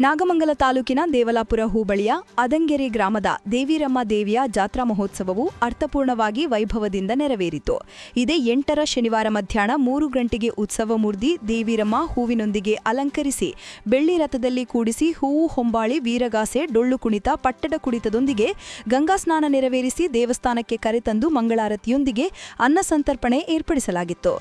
ನಾಗಮಂಗಲ ತಾಲೂಕಿನ ದೇವಲಾಪುರ ಹೋಬಳಿಯ ಅದಂಗೆರೆ ಗ್ರಾಮದ ದೇವಿರಮ್ಮ ದೇವಿಯ ಜಾತ್ರಾ ಮಹೋತ್ಸವವು ಅರ್ಥಪೂರ್ಣವಾಗಿ ವೈಭವದಿಂದ ನೆರವೇರಿತು. ಇದೇ ಎಂಟರ ಶನಿವಾರ ಮಧ್ಯಾಹ್ನ ಮೂರು ಗಂಟೆಗೆ ಉತ್ಸವ ಮೂರ್ತಿ ದೇವಿರಮ್ಮ ಹೂವಿನೊಂದಿಗೆ ಅಲಂಕರಿಸಿ, ಬೆಳ್ಳಿ ರಥದಲ್ಲಿ ಕೂಡಿಸಿ ಹೂವು ಹೊಂಬಾಳಿ, ವೀರಗಾಸೆ, ಡೊಳ್ಳು ಕುಣಿತ ಪಟ್ಟಡ ಕುಣಿತದೊಂದಿಗೆ ಗಂಗಾ ಸ್ನಾನ ನೆರವೇರಿಸಿ ದೇವಸ್ಥಾನಕ್ಕೆ ಕರೆತಂದು ಮಂಗಳಾರತಿಯೊಂದಿಗೆ ಅನ್ನ ಸಂತರ್ಪಣೆ ಏರ್ಪಡಿಸಲಾಗಿತ್ತು.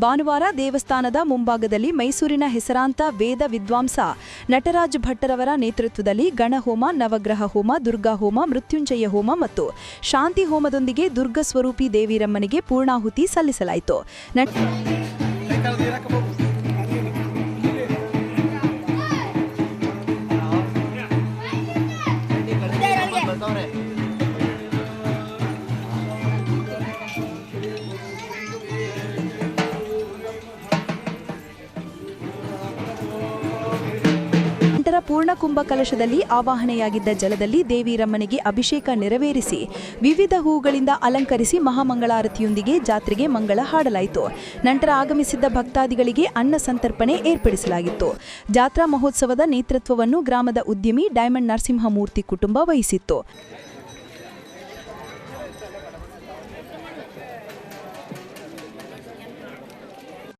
ಭಾನುವಾರ ದೇವಸ್ಥಾನದ ಮುಂಭಾಗದಲ್ಲಿ ಮೈಸೂರಿನ ಹೆಸರಾಂತ ವೇದ ವಿದ್ವಾಂಸ ನಟರಾಜ್ ಭಟ್ಟರವರ ನೇತೃತ್ವದಲ್ಲಿ ಗಣಹೋಮ, ನವಗ್ರಹ ಹೋಮ, ದುರ್ಗಾ ಹೋಮ, ಮೃತ್ಯುಂಜಯ ಹೋಮ ಮತ್ತು ಶಾಂತಿ ಹೋಮದೊಂದಿಗೆ ದುರ್ಗಸ್ವರೂಪಿ ದೇವಿರಮ್ಮನಿಗೆ ಪೂರ್ಣಾಹುತಿ ಸಲ್ಲಿಸಲಾಯಿತು. ಪೂರ್ಣ ಕುಂಭಕಲಶದಲ್ಲಿ ಆವಾಹನೆಯಾಗಿದ್ದ ಜಲದಲ್ಲಿ ದೇವಿರಮ್ಮನಿಗೆ ಅಭಿಷೇಕ ನೆರವೇರಿಸಿ, ವಿವಿಧ ಹೂಗಳಿಂದ ಅಲಂಕರಿಸಿ ಮಹಾಮಂಗಳಾರತಿಯೊಂದಿಗೆ ಜಾತ್ರೆಗೆ ಮಂಗಳ ಹಾಡಲಾಯಿತು. ನಂತರ ಆಗಮಿಸಿದ್ದ ಭಕ್ತಾದಿಗಳಿಗೆ ಅನ್ನ ಸಂತರ್ಪಣೆ ಏರ್ಪಡಿಸಲಾಗಿತ್ತು. ಜಾತ್ರಾ ಮಹೋತ್ಸವದ ನೇತೃತ್ವವನ್ನು ಗ್ರಾಮದ ಉದ್ಯಮಿ ಡೈಮಂಡ್ ನರಸಿಂಹಮೂರ್ತಿ ಕುಟುಂಬ ವಹಿಸಿತ್ತು.